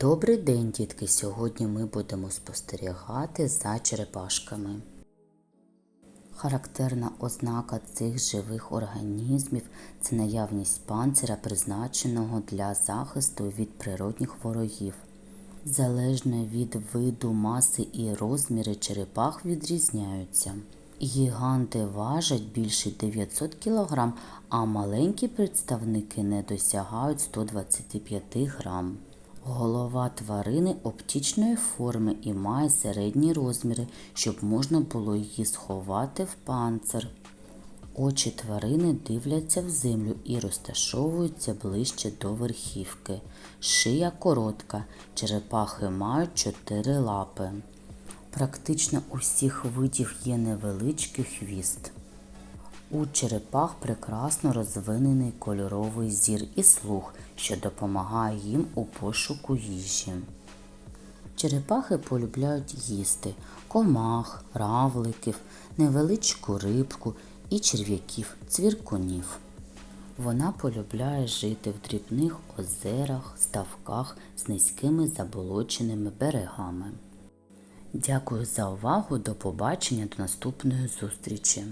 Добрий день, дітки! Сьогодні ми будемо спостерігати за черепашками. Характерна ознака цих живих організмів це наявність панцира, призначеного для захисту від природних ворогів. Залежно від виду маси і розміри черепах відрізняються. Гіганти важать більше 900 кг, а маленькі представники не досягають 125 грам. Голова тварини оптичної форми і має середні розміри, щоб можна було її сховати в панцир. Очі тварини дивляться в землю і розташовуються ближче до верхівки. Шия коротка, черепахи мають чотири лапи. Практично у всіх видів є невеличкий хвіст. У черепах прекрасно розвинений кольоровий зір і слух, що допомагає їм у пошуку їжі. Черепахи полюбляють їсти комах, равликів, невеличку рибку і черв'яків, цвіркунів. Вона полюбляє жити в дрібних озерах, ставках з низькими заболоченими берегами. Дякую за увагу. До побачення до наступної зустрічі!